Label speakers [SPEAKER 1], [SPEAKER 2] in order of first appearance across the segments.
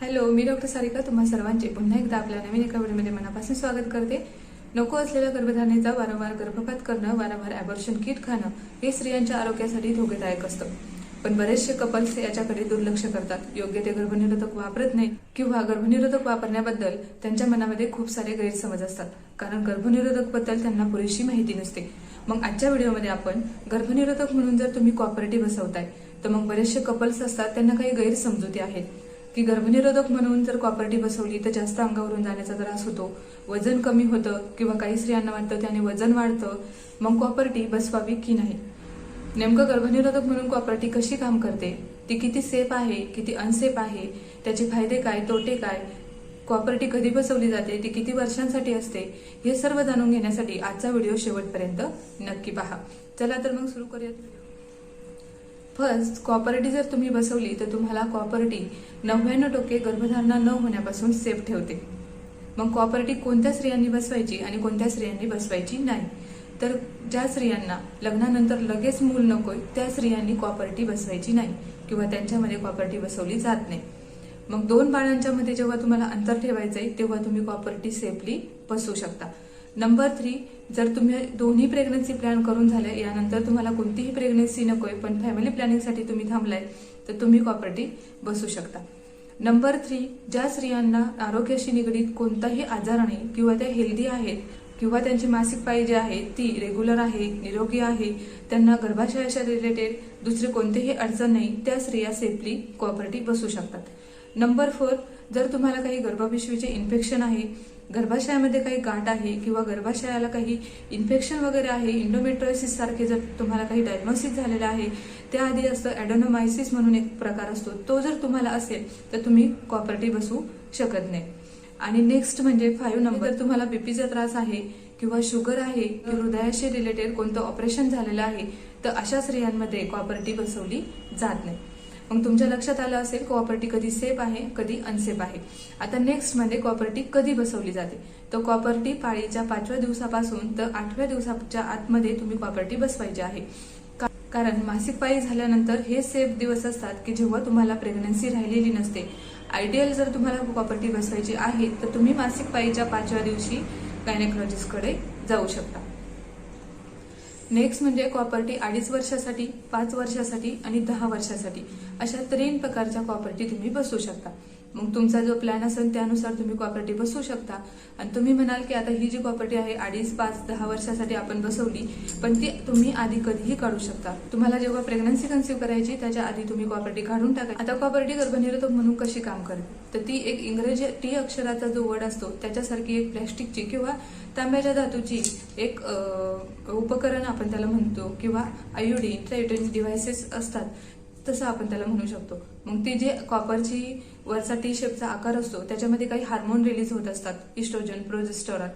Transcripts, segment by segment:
[SPEAKER 1] Hello मी doctor Sarika तुम्हा सर्वांचे पुन्हा एकदा आपल्या नवीन एका व्हिडिओमध्ये मनापासून स्वागत करते. नको असलेल्या गर्भधारणेचा वारंवार गर्भपात करणं वारंवार ॲबॉर्शन किट खाणं हे स्त्रियांच्या आरोग्यासाठी धोकेदायक असतं. पण बरेचसे कपल्स याच्याकडे दुर्लक्ष करतात. योग्य ते गर्भनिरोधक वापरत नाही किंवा गर्भनिरोधक वापरण्याबद्दल त्यांच्या मनामध्ये खूप सारे गैरसमज असतात. कारण गर्भनिरोधकबद्दल त्यांना पुरेशी माहिती नसते. मग आजच्या व्हिडिओमध्ये आपण गर्भनिरोधक म्हणून जर तुम्ही कॉपरेटिव्ह बसवताय तर मग बरेचसे कपल्स असतात त्यांना काही गैरसमजुती आहेत. की गर्भनिरोधक म्हणून जर कॉपर्टी बसवली तर जास्त अंगावरून जाण्याचा त्रास होतो. वजन कमी होतं किंवा काही स्त्रियांना वाटतं त्याने वजन वाढतं मग कॉपर्टी बसवावी की नाही? नेमकं गर्भनिरोधक म्हणून कॉपर्टी कशी काम करते? ती किती सेफ आहे किती अनसेफ आहे त्याचे फायदे काय तोटे काय? कॉपर्टी कधी बसवली जाते ती किती वर्षांसाठी असते? हे सर्व जाणून घेण्यासाठी आजचा व्हिडिओ शेवटपर्यंत नक्की पहा. चला तर मग सुरू करूयात. फर्स्ट कॉपरेटी जर तुम्ही बसवली तर तुम्हाला कॉपरेटी नव्याण्णव टक्के गर्भधारणा न होण्यापासून सेफ ठेवते. मग कॉपरेटी कोणत्या स्त्रियांनी बसवायची आणि कोणत्या स्त्रियांनी बसवायची नाही? तर ज्या स्त्रियांना लग्नानंतर लगेच मूल नकोय त्या स्त्रियांनी कॉपरेटी बसवायची नाही किंवा त्यांच्यामध्ये कॉपरेटी बसवली जात नाही. मग दोन बाळांच्या मध्ये जेव्हा तुम्हाला अंतर ठेवायचं आहे तेव्हा तुम्ही कॉपरेटी सेफली बसवू शकता. नंबर थ्री जर तुम्ही दोन्ही प्रेग्नन्सी प्लॅन करून झाले यानंतर तुम्हाला कोणतीही प्रेग्नन्सी नकोय पण फॅमिली प्लॅनिंगसाठी तुम्ही थांबलाय तर तुम्ही कॉपरेटिव्ह बसू शकता. नंबर थ्री ज्या स्त्रियांना आरोग्याशी निगडीत कोणताही आजार नाही किंवा त्या हेल्दी आहेत किंवा त्यांची मासिक पाळी जी आहे ती रेग्युलर आहे निरोगी आहे त्यांना गर्भाशयाच्या रिलेटेड दुसरे कोणतेही अडचण नाही त्या स्त्रिया सेफली कॉपरेटिव्ह बसू शकतात. नंबर फोर जर तुम्हाला काही गर्भपिशवीचे इन्फेक्शन आहे गर्भाशयामध्ये काही गाठ आहे किंवा गर्भाशयाला काही इन्फेक्शन वगैरे आहे इंडोमेट्रोसिस सारखे जर तुम्हाला काही डायग्नोसिस झालेलं आहे त्याआधी असतं ॲडोनोमायसिस म्हणून एक प्रकार असतो. तो जर तुम्हाला असेल तर तुम्ही कॉपरेटिव्ह बसू शकत नाही. आणि नेक्स्ट म्हणजे फाईव्ह नंबर तुम्हाला बीपीचा त्रास आहे किंवा शुगर आहे किंवा हृदयाशी रिलेटेड कोणतं ऑपरेशन झालेलं आहे तर अशा स्त्रियांमध्ये कॉपरेटिव्ह बसवली जात नाही. मग तुमच्या लक्षात आलं असेल कॉपर्टी कधी सेफ आहे कधी अनसेफ आहे. आता नेक्स्टमध्ये कॉपर्टी कधी बसवली जाते? तर कॉपर्टी पाळीच्या पाचव्या दिवसापासून तर आठव्या दिवसाच्या आतमध्ये तुम्ही कॉपर्टी बसवायची आहे. का- कारण मासिक पाळी झाल्यानंतर हे सेफ दिवस असतात की जेव्हा तुम्हाला प्रेग्नन्सी राहिलेली नसते. आयडियल जर तुम्हाला प्रॉपर्टी बसवायची आहे तर तुम्ही मासिक पाळीच्या पाचव्या दिवशी गायनेकॉलॉजिस्टकडे जाऊ शकता. नेक्स्ट म्हणजे कॉपर्टी अडीच वर्षासाठी पाच वर्षासाठी आणि दहा वर्षासाठी. अशा तीन प्रकारच्या कॉपर्टी तुम्ही बसू शकता. मग तुमचा जो प्लॅन असेल त्यानुसार तुम्ही कॉपर्टी बसवू शकता. आणि तुम्ही म्हणाल की आता ही जी कॉपर्टी आहे अडीच पाच दहा वर्षासाठी आपण बसवली पण ती तुम्ही आधी कधीही काढू शकता. तुम्हाला जेव्हा प्रेग्नन्सी कन्सिव्ह करायची त्याच्या आधी तुम्ही कॉपर्टी काढून टाका. आता कॉपर्टी गर्भनिरोधक म्हणून कशी काम करते तर ती एक इंग्रजी टी अक्षराचा जो वर्ड असतो त्याच्यासारखी एक प्लॅस्टिकची किंवा तांब्याच्या धातूची एक उपकरण आपण त्याला म्हणतो किंवा आयोडीन ट्रायटोन डिव्हायसेस असतात तसं आपण त्याला म्हणू शकतो. मग ती जे कॉपरची वरचा टी शेपचा आकार असतो त्याच्यामध्ये काही हार्मोन रिलीज होत असतात इस्ट्रोजन प्रोजेस्टॉरॉन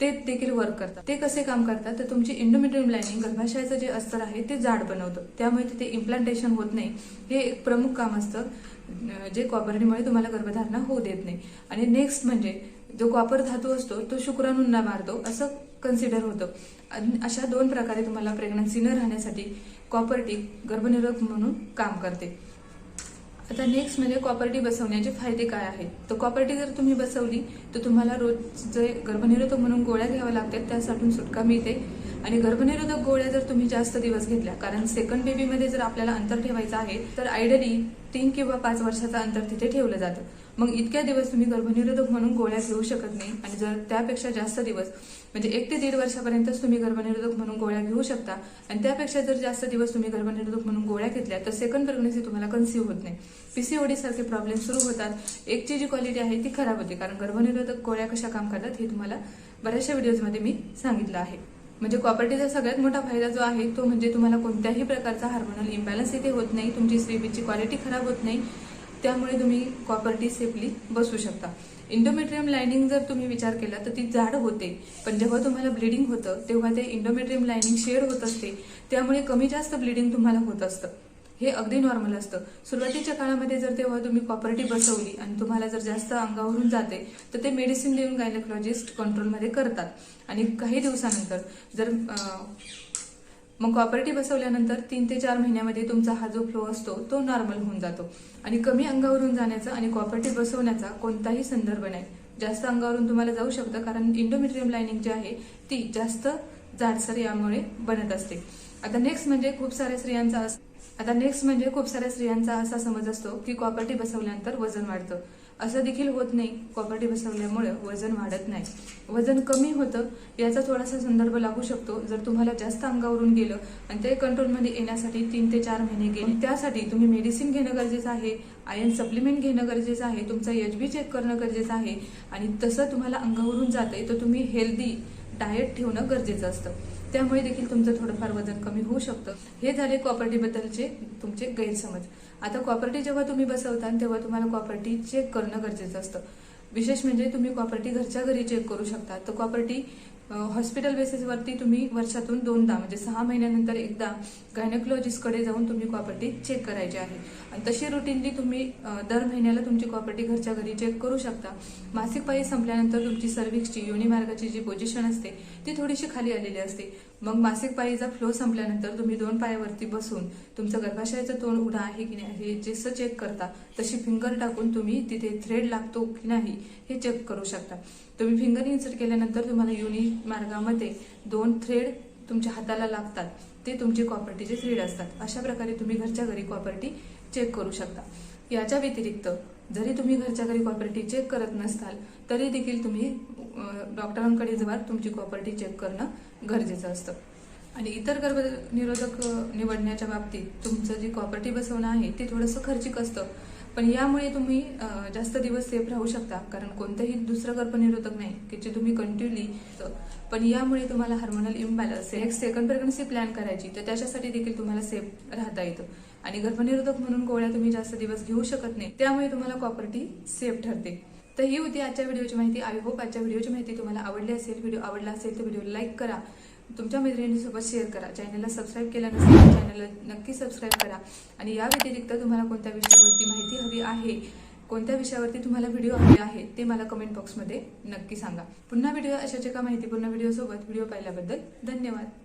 [SPEAKER 1] ते देखील वर्क करतात. ते कसे काम करतात? तर तुमची इंडोमेट्रियम लाईनिंग गर्भाशयाचं जे अस्तर आहे ते जाड बनवतं. त्यामुळे तिथे इम्प्लांटेशन होत नाही. हे एक प्रमुख काम असतं जे कॉपरणीमुळे तुम्हाला गर्भधारणा होऊ देत नाही. आणि नेक्स्ट म्हणजे जो कॉपर धातू असतो तो शुक्राणूंना मारतो असं कन्सिडर होतं. अशा दोन प्रकारे तुम्हाला प्रेग्नन्सी न राहण्यासाठी कॉपर्टी गर्भनिरोधक म्हणून काम करते. आता नेक्स्ट म्हणजे कॉपर्टी बसवण्याचे फायदे काय आहेत? तर कॉपर्टी जर तुम्ही बसवली तर तुम्हाला रोज जे गर्भनिरोधक म्हणून गोळ्या घ्याव्या लागतात त्यासाठी सुटका मिळते. आणि गर्भनिरोधक गोळ्या जर तुम्ही जास्त दिवस घेतल्या कारण सेकंड बेबीमध्ये जर आपल्याला अंतर ठेवायचं आहे तर आयडली तीन किंवा पाच वर्षाचं अंतर तिथे ठेवलं जातं. मग इतक्या दिवस तुम्ही गर्भनिरोधक म्हणून गोळ्या घेऊ शकत नाही. आणि जर त्यापेक्षा जास्त दिवस म्हणजे एक ते दीड वर्षापर्यंतच तुम्ही गर्भनिरोधक म्हणून गोळ्या घेऊ शकता. आणि त्यापेक्षा जर जास्त दिवस तुम्ही गर्भनिरोधक म्हणून गोळ्या घेतल्या तर सेकंड प्रेग्नन्सी तुम्हाला कन्सिव्ह होत नाही. पीसीओडी सारखे प्रॉब्लेम सुरू होतात. एकची जी क्वालिटी आहे ती खराब होते. कारण गर्भनिरोधक गोळ्या कशा काम करतात हे तुम्हाला बऱ्याचशा व्हिडिओजमध्ये मी सांगितलं आहे. म्हणजे कॉपर्टीचा सगळ्यात मोठा फायदा जो आहे तो म्हणजे तुम्हाला कोणत्याही प्रकारचा हार्मोनल इम्बॅलन्स इथे होत नाही. तुमची स्त्रीबीची क्वालिटी खराब होत नाही. त्यामुळे तुम्ही कॉपर्टी सेफली बसू शकता. इंडोमेट्रियम लाइनिंग जर तुम्ही विचार केला तर ती जाड होते. पण जेव्हा तुम्हाला ब्लिडिंग होतं तेव्हा ते इंडोमेट्रियम लाइनिंग शेड होत असते. त्यामुळे कमी जास्त ब्लिडिंग तुम्हाला होत असतं. हे अगदी नॉर्मल असतं. सुरुवातीच्या काळामध्ये जर तेव्हा तुम्ही कॉपर्टी बसवली आणि तुम्हाला जर जास्त अंगावरून जाते तर ते मेडिसिन देऊन गायनेकोलॉजिस्ट कंट्रोलमध्ये करतात. आणि काही दिवसानंतर जर मग कॉपर्टी बसवल्यानंतर तीन ते चार महिन्यामध्ये तुमचा हा जो फ्लो असतो तो नॉर्मल होऊन जातो. आणि कमी अंगावरून जाण्याचा आणि कॉपर्टी बसवण्याचा कोणताही संदर्भ नाही. जास्त अंगावरून तुम्हाला जाऊ शकतं कारण इंडोमेट्रियम लाइनिंग जी आहे ती जास्त जाडसर यामुळे बनत असते. आता नेक्स्ट म्हणजे खूप साऱ्या स्त्रियांचा अस- आता नेक्स्ट म्हणजे खूप साऱ्या स्त्रियांचा असा समज असतो की कॉपर्टी बसवल्यानंतर वजन वाढतं. असं देखील होत नाही. कॉपर्टी बसवल्यामुळे वजन वाढत नाही. वजन कमी होतं याचा थोडासा संदर्भ लागू शकतो. जर तुम्हाला जास्त अंगावरून गेलं आणि ते कंट्रोलमध्ये येण्यासाठी तीन ते चार महिने गेले त्यासाठी तुम्ही मेडिसिन घेणं गरजेचं आहे. आयर्न सप्लिमेंट घेणं गरजेचं आहे. तुमचा एच बी चेक करणं गरजेचं आहे. आणि तसं तुम्हाला अंगावरून जातंय तर तुम्ही हेल्दी डाएट ठेवणं गरजेचं असतं. त्यामुळे देखील तुमचं थोडंफार वजन कमी होऊ शकतं. हे झाले कॉपर्टीबद्दलचे तुमचे गैरसमज. आता कॉपर्टी जेव्हा तुम्ही बसवता तेव्हा तुम्हाला कॉपर्टी चेक करणं गरजेचं असतं. विशेष म्हणजे तुम्ही कॉपर्टी घरच्या घरी चेक करू शकता. तर कॉपर्टी हॉस्पिटल बेसिसवरती तुम्ही वर्षातून दोनदा म्हणजे सहा महिन्यानंतर एकदा गायनेकोलॉजिस्टकडे जाऊन तुम्ही कॉपर्टी चेक करायची आहे. आणि तशी रुटीनली तुम्ही दर महिन्याला तुमची कॉपर्टी घरच्या घरी चेक करू शकता. मासिक पाळी संपल्यानंतर तुमची सर्विक्सची युनिमार्गाची जी पोझिशन असते ती थोडीशी खाली आलेली असते. मग मासिक पाळीचा फ्लो संपल्यानंतर तुम्ही दोन पायावरती बसून तुमचं गर्भाशयाचं तोंड उडा आहे की नाही हे जसं चेक करता तशी फिंगर टाकून तुम्ही तिथे थ्रेड लागतो की नाही हे चेक करू शकता. तुम्ही फिंगर इन्सर्ट केल्यानंतर तुम्हाला युनि मार्गामध्ये दोन थ्रेड तुमच्या हाताला लागतात. ते तुमचे कॉपर्टीचे थ्रेड असतात. अशा प्रकारे तुम्ही घरच्या घरी कॉपर्टी चेक करू शकता. याच्या व्यतिरिक्त जरी तुम्ही घरच्या घरी कॉपर्टी चेक करत नसताल तरी देखील तुम्ही डॉक्टरांकडे जेव्हा तुमची कॉपर्टी चेक करणं गरजेचं असतं. आणि इतर गर्भनिरोधक निरोधक निवडण्याच्या बाबतीत तुमचं जे कॉपर्टी बसवणं आहे ते थोडंसं खर्चिक असतं. पण यामुळे तुम्ही जास्त दिवस सेफ राहू शकता कारण कोणतंही दुसरं गर्भनिरोधक नाही की जे तुम्ही कंटिन्युअली पण यामुळे तुम्हाला hormonal imbalance next second pregnancy plan करायची तर त्याच्यासाठी देखील तुम्हाला सेफ राहता येतं. आणि गर्भनिरोधक म्हणून गोळ्या तुम्ही जास्त दिवस घेऊ शकत नाही त्यामुळे तुम्हाला कॉपर्टी सेफ ठरते. तर ही होती आजच्या व्हिडिओची माहिती. आय होप आजच्या व्हिडिओची माहिती तुम्हाला आवडली असेल व्हिडिओ आवडला असेल तर व्हिडिओ लाईक करा. तुमच्या मैत्रिणींसोबत शेअर करा. चॅनलला सबस्क्राईब केला नसेल तर चॅनलला नक्की सबस्क्राईब करा. आणि या व्यतिरिक्त तुम्हाला कोणत्या विषयावरती माहिती हवी आहे कोणत्या विषयावरती तुम्हाला व्हिडिओ हवे आहे ते मला कमेंट बॉक्समध्ये नक्की सांगा. पुन्हा व्हिडिओ अशाच एका माहितीपूर्ण व्हिडिओसोबत व्हिडिओ पाहिल्याबद्दल धन्यवाद.